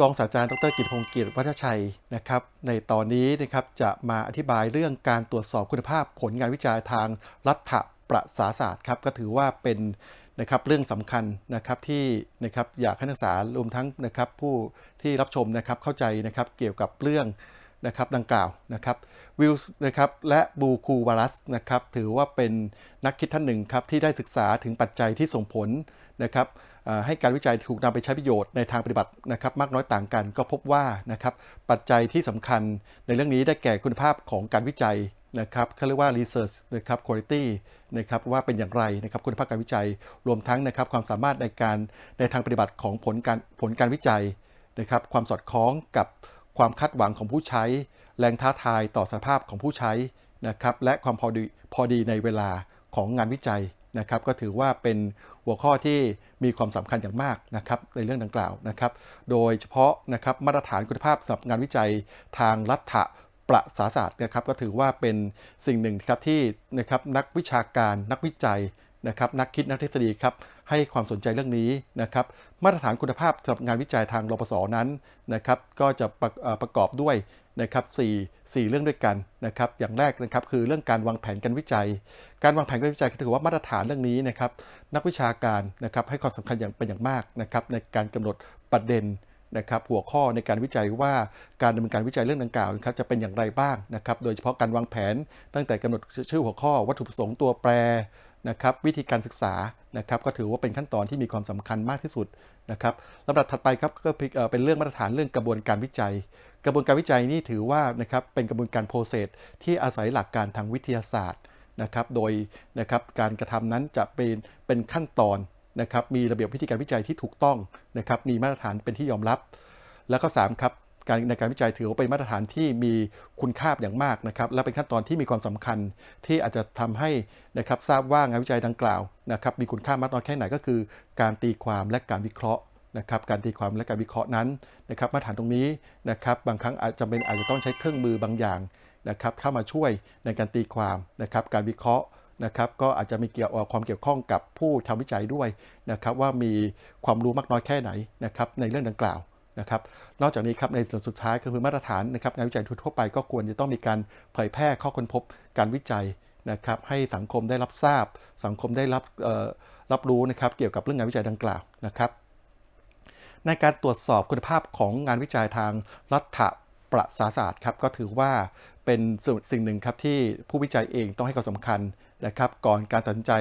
รองศาสตราจารย์ดรกิตพงศ์เกียรติวัฒชัยนะครับ ในตอนนี้นะครับจะมาอธิบายเรื่องการตรวจสอบคุณภาพผลงานวิจัยทางรัฐประศาศาสตร์ครับก็ถือว่าเป็นนะครับเรื่องสำคัญนะครับที่นะครับอยากให้นักศึกษารวมทั้งนะครับผู้ที่รับชมนะครับเข้าใจนะครับเกี่ยวกับเรื่องนะครับดังกล่าวนะครับ วิลส์นะครับและบูคูวารัสนะครับถือว่าเป็นนักคิดท่านหนึ่งครับที่ได้ศึกษาถึงปัจจัยที่ส่งผลนะครับให้การวิจัยถูกนำไปใช้ประโยชน์ในทางปฏิบัตินะครับมากน้อยต่างกันก็พบว่านะครับปัจจัยที่สำคัญในเรื่องนี้ได้แก่คุณภาพของการวิจัยนะครับเขาเรียกว่า research นะครับ quality นะครับว่าเป็นอย่างไรนะครับคุณภาพการวิจัยรวมทั้งนะครับความสามารถในการในทางปฏิบัติของผลการผลการวิจัยนะครับความสอดคล้องกับความคาดหวังของผู้ใช้ แรงท้าทายต่อสภาพของผู้ใช้นะครับและความพอดีพอดีในเวลาของงานวิจัยนะครับก็ถือว่าเป็นหัวข้อที่มีความสำคัญอย่างมากนะครับในเรื่องดังกล่าวนะครับโดยเฉพาะนะครับมาตรฐานคุณภาพสำหรับงานวิจัยทางรัฐประศาศาสตร์นะครับก็ถือว่าเป็นสิ่งหนึ่งครับที่นะครับนักวิชาการนักวิจัยนะครับนักคิดนักทฤษฎีครับให้ความสนใจเรื่องนี้นะครับมาตรฐานคุณภาพสำหรับงานวิจัยทางรปศนั้นนะครับก็จะประประกอบด้วย นะครับ4 4เรื่องด้วยกันนะครับ อย่างแรกนะครับคือเรื่องการวางแผนการวิจัย การวางแผนการวิจัยก็ถือว่ามาตรฐานเรื่องนี้นะครับนักวิชาการนะครับให้ความสำคัญอย่างเป็นอย่างมากนะครับในการกำหนดประเด็นนะครับหัวข้อในการวิจัยว่าการดำเนินการวิจัยเรื่องดังกล่าวนะครับจะเป็นอย่างไรบ้างนะครับ โดยเฉพาะการวางแผนตั้งแต่กำหนดชื่อหัวข้อวัตถุประสงค์ตัวแปร นะครับวิธีการศึกษานะครับก็ถือว่าเป็นขั้นตอนที่มีความสำคัญมากที่สุดนะครับลำดับถัดไปครับก็เป็นเรื่องมาตรฐานเรื่องกระบวนการวิจัย กระบวนการวิจัยนี่ถือว่านะครับเป็นกระบวนการโปรเซสที่อาศัยหลักการทางวิทยาศาสตร์นะครับโดยนะครับการกระทำนั้นจะเป็นเป็นขั้นตอนนะครับมีระเบียบวิธีการวิจัยที่ถูกต้องนะครับมีมาตรฐานเป็นที่ยอมรับ แล้วก็3ครับ การในการวิจัยถือว่าเป็นมาตรฐานที่มีคุณค่าอย่างมากนะครับและเป็นขั้นตอนที่มีความสำคัญที่อาจจะทำให้นะครับทราบว่างานวิจัยดังกล่าวนะครับมีคุณค่ามากน้อยแค่ไหนก็คือ การตีความและการวิเคราะห์นะครับการตีความและการวิเคราะห์นั้นนะครับมาตรฐานตรงนี้นะครับบางครั้งอาจจะเป็นอาจจะต้องใช้เครื่องมือบางอย่างนะครับเข้ามาช่วยในการตีความนะครับการวิเคราะห์นะครับก็อาจจะมีเกี่ยวความเกี่ยวข้องกับผู้ทำวิจัยด้วยนะครับว่ามีความรู้มากน้อยแค่ไหนนะครับในเรื่องดังกล่าว นะครับ นอกจากนี้ครับในส่วนสุดท้ายก็คือมาตรฐานนะครับงานวิจัยทั่วไปก็ควรจะต้องมีการเผยแพร่ข้อค้นพบการวิจัยนะครับให้สังคมได้รับทราบ สังคมได้รับรับรู้นะครับเกี่ยวกับเรื่องงานวิจัยดังกล่าวนะครับในการตรวจสอบคุณภาพของงานวิจัยทางรัฐประศาศาสตร์ครับก็ถือว่าเป็นสิ่งหนึ่งครับที่ผู้วิจัยเองต้องให้ความสำคัญ นะครับก่อนการตัดสินใจ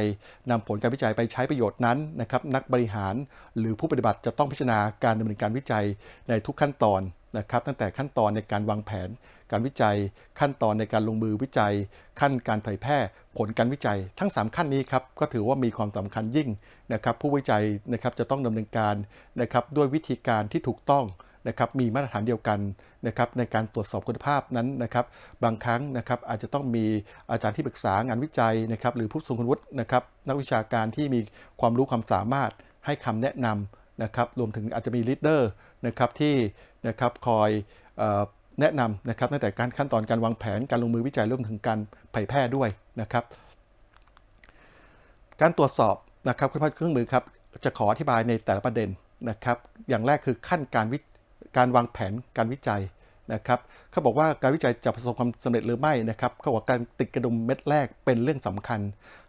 นำผลการวิจัยไปใช้ประโยชน์นั้นนะครับนักบริหารหรือผู้ปฏิบัติจะต้องพิจารณาการดำเนินการวิจัยในทุกขั้นตอนนะครับตั้งแต่ขั้นตอนในการวางแผน การวิจัย ขั้นตอนในการลงมือวิจัย ขั้นการเผยแพร่ ผลการวิจัย ทั้ง 3 ขั้นนี้ครับก็ถือว่ามีความสำคัญยิ่งนะครับผู้วิจัยนะครับจะต้องดำเนินการนะครับด้วยวิธีการที่ถูกต้อง นะครับมีมาตรฐานเดียวกันนะครับในการตรวจสอบคุณภาพนั้นนะครับ บางครั้งนะครับอาจจะต้องมีอาจารย์ที่ปรึกษางานวิจัยนะครับหรือผู้ทรงคุณวุฒินะครับนักวิชาการที่มีความรู้ความสามารถให้คำแนะนำนะครับรวมถึงอาจจะมีลีดเดอร์นะครับที่นะครับคอยอแนะนำนะครับตั้งแต่การขั้นตอนการวางแผนการลงมือวิจัยรวมถึงการเผยแพร่ด้วยนะครับ การตรวจสอบนะครับคุณภาพเครื่องมือครับจะขออธิบายในแต่ละประเด็นนะครับ อย่างแรกคือขั้นการวิ การวางแผนการวิจัยนะครับเขาบอกว่าการวิจัยจะประสบความสำเร็จหรือไม่นะครับเขาบอกการติดกระดุมเม็ดแรกเป็นเรื่องสำคัญ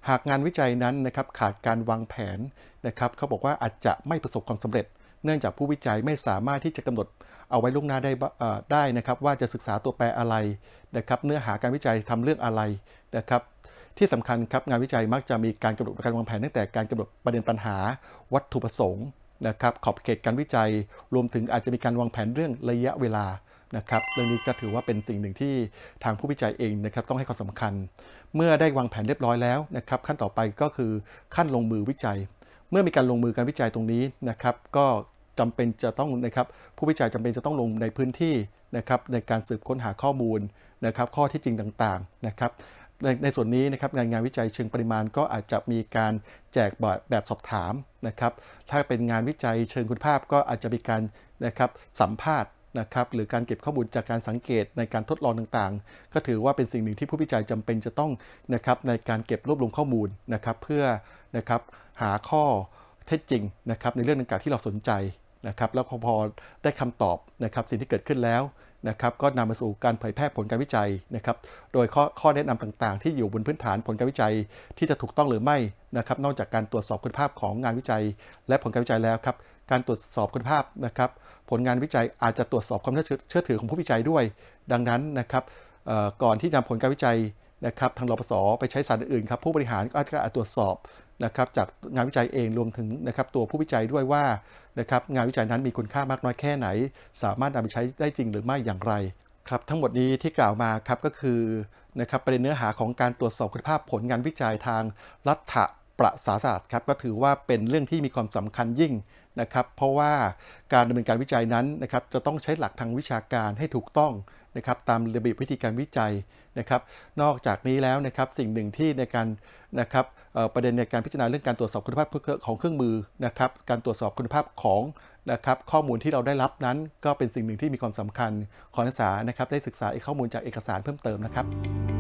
หากงานวิจัยนั้นนะครับขาดการวางแผนนะครับเขาบอกว่าอาจจะไม่ประสบความสำเร็จ เนื่องจากผู้วิจัยไม่สามารถที่จะกำหนดเอาไว้ล่วงหน้าได้ได้นะครับว่าจะศึกษาตัวแปรอะไรนะครับเนื้อหาการวิจัยทำเรื่องอะไรนะครับที่สำคัญครับงานวิจัยมักจะมีการกำหนดการวางแผนตั้งแต่การกำหนดประเด็นปัญหา วัตถุประสงค์ นะครับขอบเขตการวิจัย รวมถึงอาจจะมีการวางแผนเรื่องระยะเวลานะครับเรื่องนี้ก็ถือว่าเป็นสิ่งหนึ่งที่ทางผู้วิจัยเองนะครับต้องให้ความสำคัญ เมื่อได้วางแผนเรียบร้อยแล้วนะครับขั้นต่อไปก็คือขั้นลงมือวิจัย เมื่อมีการลงมือการวิจัยตรงนี้นะครับก็จำเป็นจะต้องนะครับผู้วิจัยจำเป็นจะต้องลงในพื้นที่นะครับในการสืบค้นหาข้อมูลนะครับข้อที่จริงต่างๆนะครับ ในในส่วนนี้นะครับงานงานวิจัยเชิงปริมาณก็อาจจะมีการแจกแบบแบบสอบถามนะครับถ้าเป็นงานวิจัยเชิงคุณภาพก็อาจจะมีการนะครับสัมภาษณ์นะครับหรือการเก็บข้อมูลจากการสังเกตในการทดลองต่างๆ ก็ถือว่าเป็นสิ่งหนึ่งที่ผู้วิจัยจำเป็นจะต้องนะครับในการเก็บรวบรวมข้อมูลนะครับเพื่อนะครับหาข้อเท็จจริงนะครับในเรื่องดังกล่าวที่เราสนใจนะครับแล้วพอได้คำตอบนะครับสิ่งที่เกิดขึ้นแล้ว นะครับก็นำมาสู่การเผยแพร่ผลการวิจัยนะครับโดยข้อข้อแนะนำต่างๆ ที่อยู่บนพื้นฐานผลการวิจัยที่จะถูกต้องหรือไม่นะครับนอกจากการตรวจสอบคุณภาพของงานวิจัย และผลการวิจัยแล้วครับการตรวจสอบคุณภาพนะครับผลงานวิจัยอาจจะตรวจสอบความเชื่อถือของผู้วิจัยด้วย ดังนั้นนะครับก่อนที่จะนำผลการวิจัยนะครับทางรปศไปใช้สารอื่นครับผู้บริหารก็อาจจะตรวจสอบ นะครับจากงานวิจัยเองรวมถึงนะครับตัวผู้วิจัยด้วยว่านะครับงานวิจัยนั้นมีคุณค่ามากน้อยแค่ไหน สามารถนำไปใช้ได้จริงหรือไม่อย่างไรครับทั้งหมดนี้ที่กล่าวมาครับก็คือนะครับประเด็นเนื้อหาของการตรวจสอบคุณภาพผลงานวิจัยทางรัฐประศาสตร์ครับก็ถือว่าเป็นเรื่องที่มีความสำคัญยิ่งนะครับ เพราะว่าการดำเนินการวิจัยนั้นนะครับจะต้องใช้หลักทางวิชาการให้ถูกต้องนะครับตามระเบียบวิธีการวิจัยนะครับ นอกจากนี้แล้วนะครับสิ่งหนึ่งที่ในการนะครับ ประเด็นในการพิจารณาเรื่องการตรวจสอบคุณภาพของเครื่องมือนะครับการตรวจสอบคุณภาพของนะครับข้อมูลที่เราได้รับนั้นก็เป็นสิ่งหนึ่งที่มีความสำคัญขอนักศึกษานะครับได้ศึกษาข้อมูลจากเอกสารเพิ่มเติมนะครับ